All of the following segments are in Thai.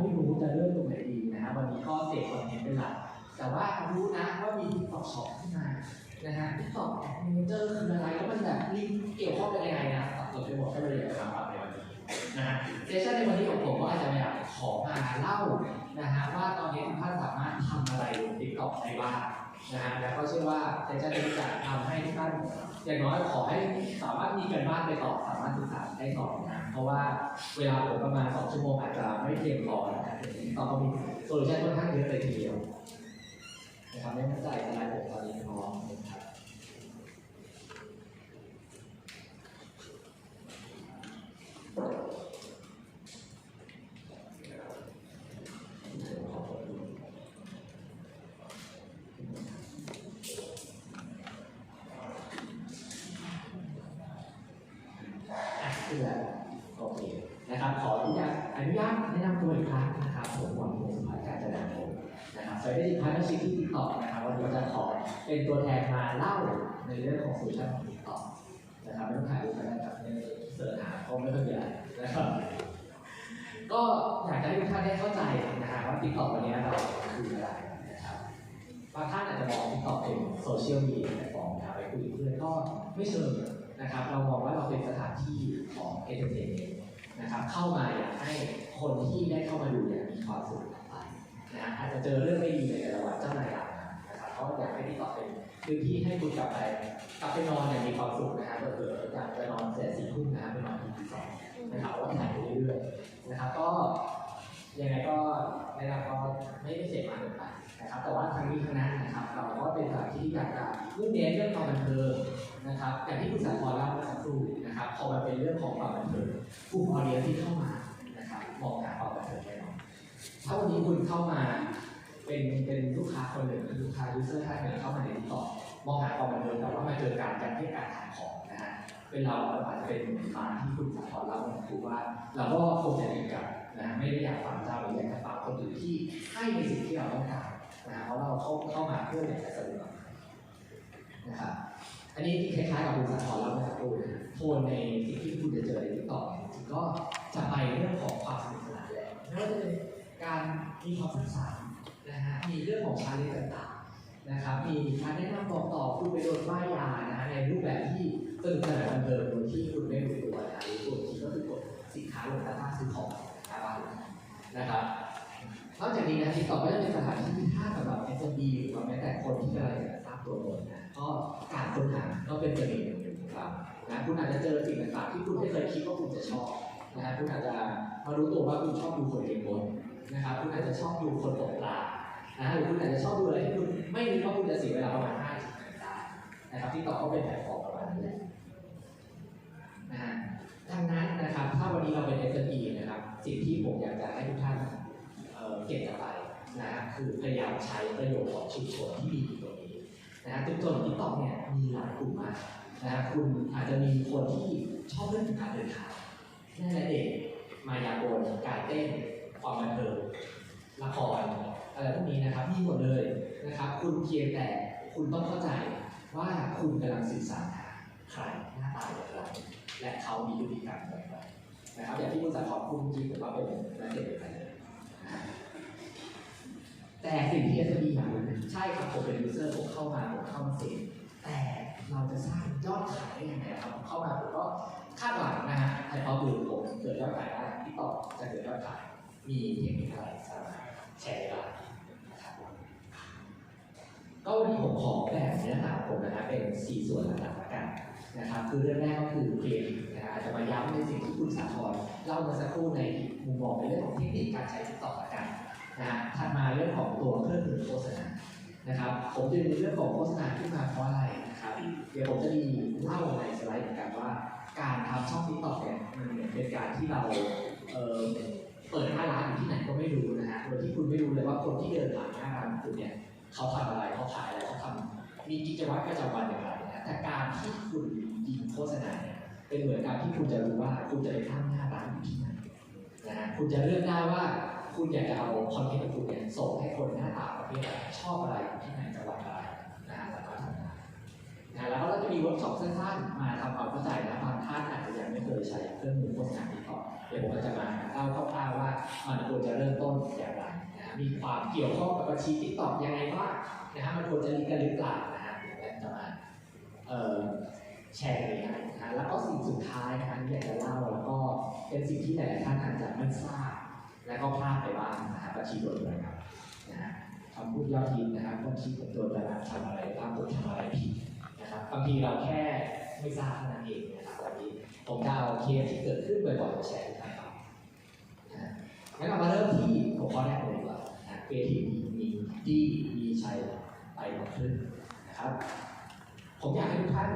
ไม่รู้จะเริ่มตรงไหนดีนะฮะวันนี้ก็เสพคอนเทนต์เป็นหลักแต่ว่ารู้นะว่ามี TikTok Shop ขึ้นมานะฮะ TikTok Ad Manager คืออะไรแล้วมันแบบลิงก์เกี่ยวข้องกันยังไงนะสับสนไปหมดก็เลยอยากจะมาปรับในวันนี้นะฮะเซสชั่นในวันนี้ของผมก็อาจจะอยากขอมาเล่านะฮะว่าตอนนี้ทุกท่านสามารถทำอะไรบน TikTok ได้บ้างนะฮะแล้วก็เชื่อว่าเซสชั่นนี้จะทำให้ทุกท่าน อย่างน้อยขอให้สามารถมีกันบ้านไปต่อสามารถศึกษาได้ต่อนะเพราะว่าเวลาผมประมาณสองชั่วโมงอาจจะไม่เพียงพอนะครับต่อก็มีโซลูชันค่อนข้างเยอะเลยทีเดียวนะครับไม่มั่นใจสไลด์ผมตอนนี้พร้อมนะครับ อะขึ้นแล้วโอเคนะครับขออนุญาตอนุญาตแนะนำตัวอีกครั้งนะครับผมหวังวงสุภาการจนาคมนะครับใช้ได้พาร์ทเนอร์ชิพที่ติ๊กต็อกนะครับ วันนี้จะขอเป็นตัวแทนมาเล่าในเรื่องของโซลูชันของติ๊กต็อกนะครับไม่ต้องถ่ายรูปก็ได้ครับไม่เสิร์ชหาก็ไม่ค่อยมีอะไรนะครับก็อยากจะให้ทุกท่านได้เข้าใจนะฮะว่าติ๊กต็อกวันนี้เราคืออะไรนะครับบางท่านอาจจะมองติ๊กต็อกเป็นโซเชียลมีเดียแพลตฟอร์มนะไปคุยเพื่อนก็ไม่เชิงนะครับ เรามองว่าเราเป็นสถานที่ของเอเตอร์เทนเมนต์นะครับเข้ามาอยากให้คนที่ได้เข้ามาดูเนี่ยมีความสุขกลับไปนะฮะอาจจะเจอเรื่องไม่ดีในแต่ละวันเจ้านาย ด่านะครับก็อยากให้ที่ต่อเป็นพื้นที่ให้คุณกลับไปกลับไปนอนอย่างมีความสุขนะฮะเผื่อๆอยากจะนอนเสร็จสี่ทุ่มนะไปนอนที่สองนะครับว่าถ่ายเรื่อยๆนะครับก็ยังไงก็ในเราก็ไม่ได้เสพมากเกินไปนะครับ แต่ว่าทางนี้ทางนั้นนะครับ เราก็เป็นสถานที่ที่อยากจะมุ่งเน้นเรื่องความบันเทิงนะครับอย่างที่คุณสาครเล่าเมื่อสักครู่นะครับพอมันเป็นเรื่องของความบันเทิงกลุ่มออเดียนที่เข้ามานะครับมองหาความบันเทิงแน่นอนถ้าวันนี้คุณเข้ามา เป็นเป็นลูกค้าคนหนึ่งลูกค้ายูเซอร์ท่านหนึ่งเข้ามาในติ๊กต็อกมองหาความบันเทิงแต่ว่ามาเจอการการเทศการขายของนะฮะเป็นเราเราอาจจะเป็นมาที่คุณสาครเล่าถือว่า เราก็คงจะเหมือนกันนะฮะไม่ได้อยากฟังเจ้าหรืออยากจะฟังคนอื่นที่ให้ในสิ่งที่เราต้องการนะฮะเพราะเราเข้าเข้ามาเพื่ออยากจะสนุกนะครับอันนี้คล้ายๆกับคุณสาธรแล้วเมื่อสักครู่นะโทนในสิ่งที่คุณจะเจอในทิกตอกเนี่ยก็จะไปเรื่องของความสนุกสนานแหละไม่ว่าจะเป็นการมีความสงสาร นะฮะมีเรื่องของชาเลนจ์ต่างๆนะครับ มีการแนะนำบอกต่อคุณไปโดนป้ายยานะฮะในรูปแบบที่สนุกสนานบันเทิงโดยที่คุณไม่รู้ตัวนะหรือตัวจริงก็คือกดสินค้าลงตะกร้าซื้อของน้าบ้านะครับนอกจากนี้นะทิกตอกก็จะเป็นสถานที่ที่ถ้าสำหรับ SMB หรือว่าแม้แต่คนที่กำลังจะสร้างตัวตนนะก็การค้นหาก็เป็นเสน่ห์หนึ่งของเรานะคุณอาจจะเจอสิ่งต่างๆที่คุณไม่เคยคิดว่าคุณจะชอบนะฮะคุณอาจจะมารู้ตัวว่าคุณชอบดูคนเลี้ยงบนนะครับคุณอาจจะชอบดูคนตกปลา คุณอาจจะชอบดูอะไรที่คุณไม่รู้ว่าคุณจะเสียเวลาประมาณ5 10นาทีได้นะครับที่ต่อก็เป็นแพลตฟอร์มประมาณนี้แหละนะฮะดังนั้นนะครับถ้าวันนี้เราเป็น SME นะครับสิ่งที่ผมอยากจะให้ทุกท่านเก็บกลับไปนะคือพยายามใช้ประโยชน์ของชุมชนที่มีอยู่ตรงนี้นะฮะชุมชนทิกตอเนี่ยมีหลายกลุ่มมากนะฮะคุณอาจจะมีคนที่ชอบเรื่องการเดินทางนั่นแหละเด็กมายาโกลการเต้นความบันเทิงละคร อะไรพวกนี้นะครับมีหมดเลยนะครับ คุณเพียงแต่คุณต้องเข้าใจว่าคุณกำลังสื่อสารหาใครหน้าตาอย่างไรและเขามีพฤติกรรมอย่างไรนะครับอย่างที่คุณสาธรพูดเมื่อกี้ผมว่าเป็นนักเก็ตเป็นไปเลยแต่สิ่งที่จะมีอย่างหนึงใช่ครับผมเป็นยูเซอร์ผมเข้ามาผมเข้ามาเสพแต่เราจะสร้างยอดขายได้ยังไงครับผมเข้ามาผมก็คาดหวังนะฮะแต่พอดูผมเกิดยอดขายได้ที่ต่อจะเกิดยอดขายมีเทคนิคอะไรสามารถแชร์ได้นะครับ ก็วันนี้ผมขอแบ่งเนื้อหาผมนะฮะเป็น4ส่วนหลักๆละกันนะครับคือเรื่องแรกก็คือเพลงนะฮะอาจจะมาย้ำในสิ่งที่คุณสาธรเล่ามื่อสักครู่ในมุมมองในเรื่องของเทคนิคการใช้ติ๊กต็อกละกันนะฮะถัดมาเรื่องของตัวเครื่องมือโฆษณานะครับผมจะมีเรื่องของโฆษณาขึ้นมาเพราะอะไรนะครับเดี๋ยวผมจะมีเล่าในสไลด์เหมือนกันว่า การทำช่องทิกตอกเนี่ยมันเหมือนเป็นการที่เราเอ่อเปิดหน้าร้านอยู่ที่ไหนก็ไม่รู้นะฮะโดยที่คุณไม่รู้เลยว่าคนที่เดินผ่านหน้าร้านคุณเนี่ย เขาทำอะไรเขาขายอะไรเขาทำมีกิจวัตรประจำวันอย่างไรนะแต่การที่คุณยิงโฆษณาเนี่ยเป็นเหมือนการที่คุณจะรู้ว่าคุณจะไปตั้งหน้าร้านอยู่ที่ไหนนะฮะคุณจะเลือกได้ว่าคุณอยากจะเอาคอนเทนต์ของคุณเนี่ยส่งให้คนหน้าตาประเภทไหนชอบอะไรที่ไหนจังหวัดอะไรนะฮะสามารถทำได้นะแล้วก็เราจะมีเวิร์กช็อปสั้นๆมาทำความเข้าใจนะบางท่านอาจจะยังไม่เคยใช้เครื่องมือโฆษณาที่ก่อนเดี๋ยวผมก็จะมาเล่าคร่าวๆว่ามันควรจะเริ่มต้นอย่างไรนะ มีความเกี่ยวข้องกับบัญชีติ๊กต็อกยังไงบ้างนะฮะมันควรจะลิงก์กันหรือเปล่านะฮะเดี๋ยวแอนจะมาแชร์กันเลยนะฮะแล้วก็สิ่งสุดท้ายนะคะที่อยากจะเล่าแล้วก็เป็นสิ่งที่หลายท่านอาจจะไม่ทราบ และก็พลาดไปบ้างนะฮะบัญชีโดนอะครับนะฮะคำพูดยอดฮิตนะครับบัญชีโดนอะไรทำอะไรบ้างผมทำอะไรผิดนะครับบางทีเราแค่ไม่ทราบเท่านั้นเองนะครับวันนี้ผมจะเอาเคสที่เกิดขึ้นบ่อยๆมาแชร์ให้ท่านฟังนะฮะงั้นเรามาเริ่มที่หัวข้อแรกเลย เอทีมีดีมีชัยไปหมดขึ้นนะครับ ผมอยากให้ทุกท่าน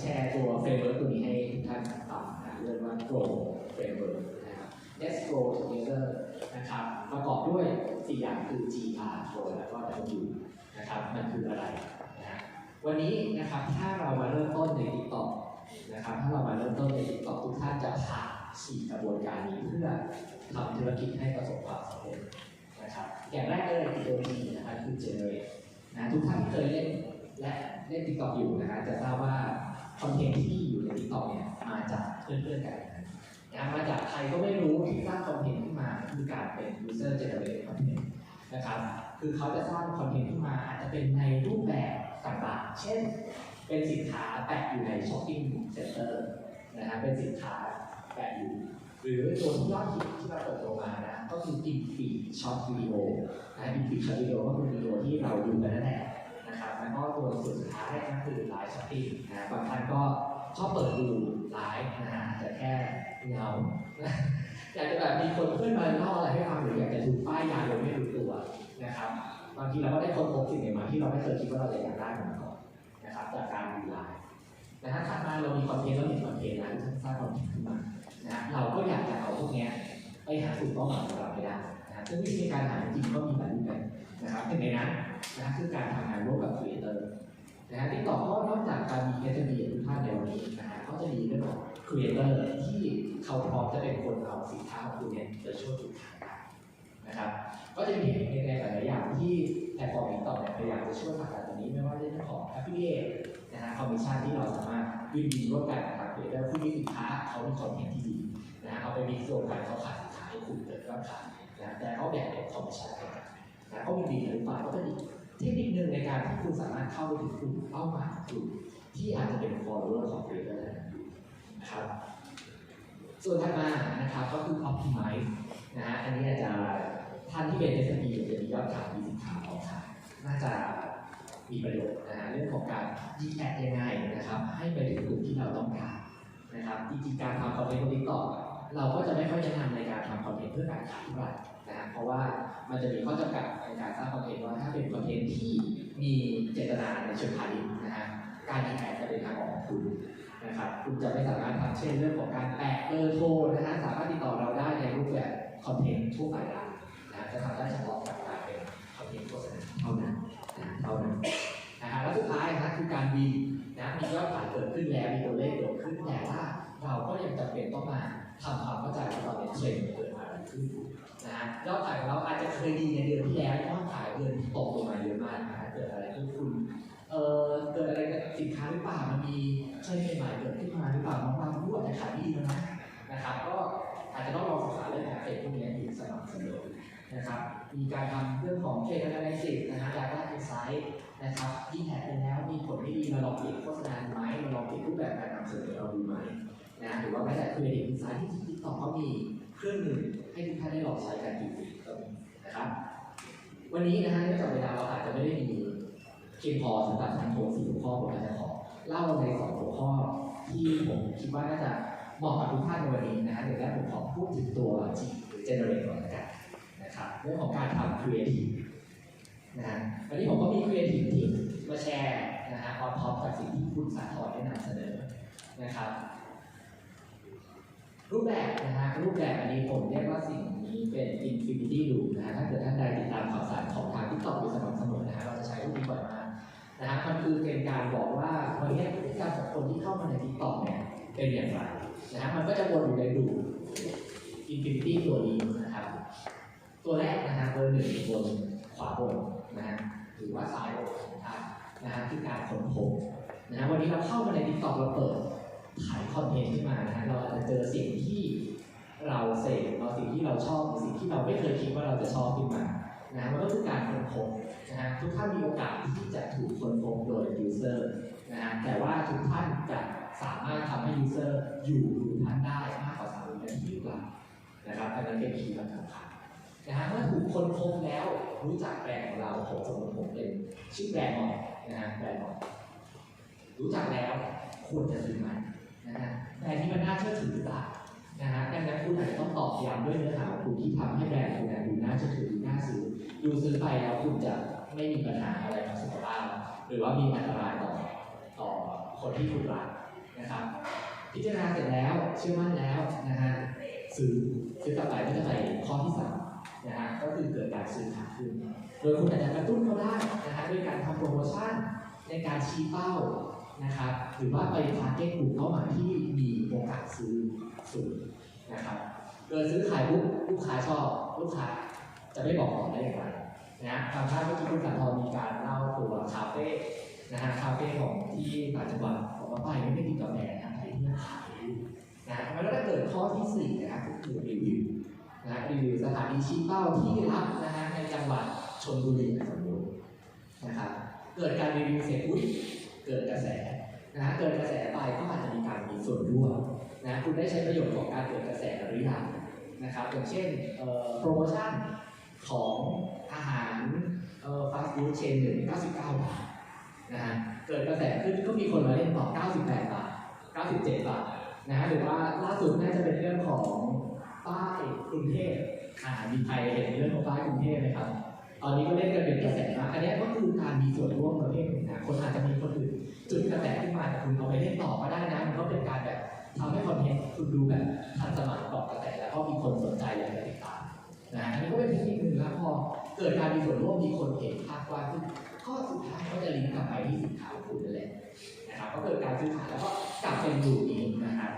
แชร์ตัวเฟรมเวิร์กตัวนี้ให้ทุกท่านฟังนะเรียกว่า grow framework นะครับ Let's grow together นะครับประกอบด้วยสี่อย่างคือ G R O แล้วก็ W นะครับมันคืออะไรนะฮะวันนี้นะครับถ้าเรามาเริ่มต้นใน TikTok นะครับถ้าเรามาเริ่มต้นใน TikTok ทุกท่านจะผ่านสี่กระบวนการนี้เพื่อทำธุรกิจให้ประสบความสำเร็จ นะครับ อย่างแรกเลยคือตัว G นะครับคือ generate นะทุกท่านที่เคยเล่นและเล่น TikTok อยู่นะฮะจะทราบว่าคอนเทนต์ที่อยู่ใน TikTok เนี่ยมาจากเพื่อนๆกันนะมาจากใครก็ไม่รู้ที่สร้างคอนเทนต์ขึ้นมาคือการเป็น user generated content นะครับคือเขาจะสร้างคอนเทนต์ขึ้นมาอาจจะเป็นในรูปแบบต่างๆ เช่น เป็นสินค้าแปะอยู่ใน shopping center นะฮะเป็นสินค้าแปะอยู่ หรือตัวที่ยอดฮิตที่เราเปิดตัวมานะก็คือ in feed short video นะ in feed short video ก็คือวิดีโอที่เราดูกันนั่นแหละนะครับแล้วก็ตัวสุดท้ายก็คือไลฟ์ช้อปปิ้งนะบางท่านก็ชอบเปิดดูไลฟ์นะแต่แค่เงาอยากจะแบบมีคนเพื่อนมาเล่าอะไรให้ฟังหรืออยากจะดูป้ายยาโดยไม่รู้ตัวนะครับบางทีเราก็ได้ค้นพบสิ่งใหม่ที่เราไม่เคยคิดว่าเราจะอยากได้มาก่อนนะครับจากการดูไลฟ์นะฮะถัดมาเรามีคอนเทนต์เรามีคอนเทนต์นะที่สร้างคอนเทนต์ขึ้นมา นะเราก็อยากจะเอาพวกนี้ไปหาจุดเป้าหมายของเราให้ได้นะซึ่งวิธีการหาจริงก็มีหลายรูปแบบนะครับหนึ่งในนั้นนะคือการทำงานร่วมกับครีเอเตอร์นะฮะที่ต่อก็นอกจากการมีเคสดีทุกท่านในวันนี้นะฮะก็จะมีเรื่องของครีเอเตอร์ที่เขาพร้อมจะเป็นคนเอาสินค้าของคุณเนี่ยไปช่วยคุณขายได้นะครับ ก็จะมีเทคนิคในหลายๆอย่างที่แพลตฟอร์มติ๊กต็อกเนี่ยพยายามจะช่วยผลักดันตรงนี้ไม่ว่าจะเรื่องของ affiliate นะฮะคอมมิชชั่นที่เราสามารถวินวินร่วมกัน กับครีเอเตอร์ผู้มีสินค้าเขามีคอนเทนต์ที่ดีนะฮะเอาไปมีส่วนกันเขาขายสินค้าให้คุณเกิดยอดขายนะแต่เขาแบ่งเป็นคอมมิชชั่นนะเขามีดีหรือเปล่าก็เป็นอีกเทคนิคหนึ่งในการที่คุณสามารถเข้าไปถึงกลุ่มเป้าหมายคุณที่อาจจะเป็น follower ของ creator ได้นะครับส่วนถัดมานะครับก็คือ optimize นะฮะอันนี้อาจจะท่านที่เป็น SME หรือจะมียอดขายมีสินค้าออกขายน่าจะมีประโยชน์นะฮะเรื่องของการยิงแอดยังไงนะครับ ให้ไปถึงกลุ่มที่เราต้องการ นะครับจริงๆการทำคอนเทนต์บน TikTok อเราก็จะไม่ค่อยแนะนำในการทำคอนเทนต์เพื่อการขายเท่าไหร่นะฮะเพราะว่ามันจะมีข้อจำกัดในการสร้างคอนเทนต์ว่าถ้าเป็นคอนเทนต์ที่มีเจตนาในเชิงพาณิชย์นะฮะการยิงจะเป็นทางออกของคุณนะครับคุณจะไม่สามารถทำเช่นเรื่องของการแปะเบอร์โทรนะฮะสามารถติดต่อเราได้ในรูปแบบคอนเทนต์ทั่วไปได้นะจะทำได้เฉพาะกับการเป็นคอนเทนต์โฆษณาเท่านั้นนะเท่านั้นะแล้วสุดท้ายนะคือการบินนะมียอดขายเกิดขึ้นแล้วมีตัวเลขเกิดขึ้นแต่ว่าเราก็ยังจำเป็นต้องมาทำความเข้าใจว่าตอนนี้เทรนด์เกิดอะไรขึ้นนะฮะยอดขายของเราอาจจะเคยดีในเดือนที่แล้วยอดขายเดือนตกลงมาเยอะมากนะฮะเกิดอะไรขึ้นคุณเออเกิดอะไรกับสินค้าหรือเปล่ามันมีเทรนด์ใหม่เกิดขึ้นมาหรือเปล่าบางบางผู้อาจจะขายดีแล้วนะนะครับก็อาจจะต้องลองศึกษาเรื่องของเทรนด์พวกนี้อยู่สม่ำเสมอนะครับมีการทำเรื่องของเทรนด์ analysis นะฮะ data insight นะครับยิงแท็กไปแล้วมีผลไม่ดีมาลองเปลี่ยนโฆษณาไหมมาลองเปลี่ยนรูปแบบการนำเสนอเราดูไหมนะหรือว่าแม้แต่ creative insight ที่ติ๊กต็อกเขามีเครื่องหนึ่งให้ทุกท่านได้ลองใช้กันฟรีๆก็มีนะครับ วันนี้นะฮะเนื่องจากเวลาเราอาจจะไม่ได้มีเพียงพอสำหรับทั้งโถสี่หัวข้อผมอาจจะขอเล่าในสองหัวข้อที่ผมคิดว่าน่าจะเหมาะกับทุกท่านในวันนี้นะฮะเดี๋ยวแรกผมขอพูดถึงตัว G หรือ generate ก่อนละกันนะครับเรื่องของการทำ creative นะ ฮะวันนี้ผมก็มี creative ที่มาแชร์นะฮะ on top กับสิ่งที่คุณสาธรได้นำเสนอนะครับ รูปแบบนะฮะรูปแบบอันนี้ผมเรียกว่าสิ่งนี้เป็น infinity loop นะฮะถ้าเกิดท่านใดติดตามข่าวสารของทางทิกตอกอยู่สม่ำเสมอนะฮะเราจะใช้รูปนี้บ่อยมากนะฮะมันคือเป็นการบอกว่าวันนี้พฤติกรรมของคนที่เข้ามาในทิกตอกเนี่ยเป็นอย่างไรนะฮะมันก็จะวนอยู่ในลูป infinity ตัวนี้นะครับ ตัวแรกนะฮะเบอร์หนึ่งบนขวาบน นะฮะหรือว่าซ้ายบนของท่านนะฮะคือการค้นพบนะฮะวันนี้เราเข้ามาในทิกตอกเราเปิดขายคอนเทนต์ขึ้นมานะฮะเราอาจจะเจอสิ่งที่เราเสพเอาสิ่งที่เราชอบหรือสิ่งที่เราไม่เคยคิดว่าเราจะชอบขึ้นมานะมันก็คือการค้นพบนะฮะทุกท่านมีโอกาสที่จะถูกค้นพบโดย user นะฮะแต่ว่าทุกท่านจะสามารถทำให้ user อร์อยู่กับทุกท่านได้มากกว่าสามวินาทีหรือเปล่านะครับอันนั้นเป็นคีย์สำคัญนะฮะเมื่อถูกค้นพบแล้ว รู้จักแบรนด์ของเราผมสมมติผมเป็นชื่อแบรนด์หน่อยนะฮะแบรนด์หน่อยรู้จักแล้วควรจะซื้อไหมนะฮะแบรนด์ที่มันน่าเชื่อถือหรือเปล่านะฮะดังนั้นคุณอาจจะต้องตอกย้ำด้วยเนื้อหาของคุณที่ทำให้แบรนด์คุณดูน่าเชื่อถือดูน่าซื้อดูซื้อไปแล้วคุณจะไม่มีปัญหาอะไรกับสุขภาพหรือว่ามีอันตรายต่อต่อคนที่คุณรักนะครับ พิจารณาเสร็จแล้วเชื่อมั่นแล้วนะฮะซื้อซื้อต่อไปก็จะไปข้อที่สาม นะฮะก็คือเกิดการซื้อขายขึ้น โดยคุณอาจจะกระตุ้นเขาได้นะฮะด้วยการทำโปรโมชั่นในการชี้เป้านะครับหรือว่าไปทาร์เก็ตกลุ่มเป้าหมายที่มีโอกาสซื้อสูงนะครับเกิดซื้อขายปุ๊บลูกค้าชอบลูกค้าจะไม่บอกต่อได้อย่างไรนะทางชาติเมื่อคุณสันทรมีการเล่าตัวคาเฟ่นะฮะคาเฟ่ของที่ต่างจังหวัดของมาไปไม่ได้ติดกับแบรนนะไปที่ขายนะมันก็จะเกิดข้อที่สี่นะครับก็คือรีวิว นะรีวิวสถานีชี้เป้าที่รับนะฮะในจังหวัดชลบุรีสมมตินะครับเกิดการรีวิวเสร็จอุ้ยเกิดกระแสนะฮะเกิดกระแสไปก็อาจจะมีการมีส่วนร่วมนะคุณได้ใช้ประโยชน์ของการเกิดกระแสหรือยังนะครับอย่างเช่นโปรโมชั่นของอาหารฟาสต์ฟู้ดเชนหนึ่ง99 บาทนะฮะเกิดกระแสขึ้นก็มีคนมาเล่นต่อ 98 บาท 97 บาทนะฮะหรือว่าล่าสุดน่าจะเป็นเรื่องของ ป้ายกรุงเทพอ่ามีใครเห็นเรื่องของป้ายกรุงเทพไหมครับ ตอนนี้ก็เล่นกันเป็นกระแสมากอันนี้ก็คือการมีส่วนร่วมประเภทหนึ่งนะคนอาจจะมีคนอื่นจุดกระแสขึ้นมาแต่คุณเอาไปเล่นต่อก็ได้นะมันก็เป็นการแบบทำให้คอนเทนต์คุณดูแบบทันสมัยเกาะกระแสแล้วก็มีคนสนใจอยากจะติดตามนะอันนี้ก็เป็นเทคนิคหนึ่งแล้วพอเกิดการมีส่วนร่วมมีคนเห็นภาพกว้างขึ้นก็สุดท้ายก็จะลิงก์กลับไปที่สินค้าของคุณนั่นแหละนะครับก็เกิดการซื้อขายแล้วก็กลับเป็นรูปนี้นะครับ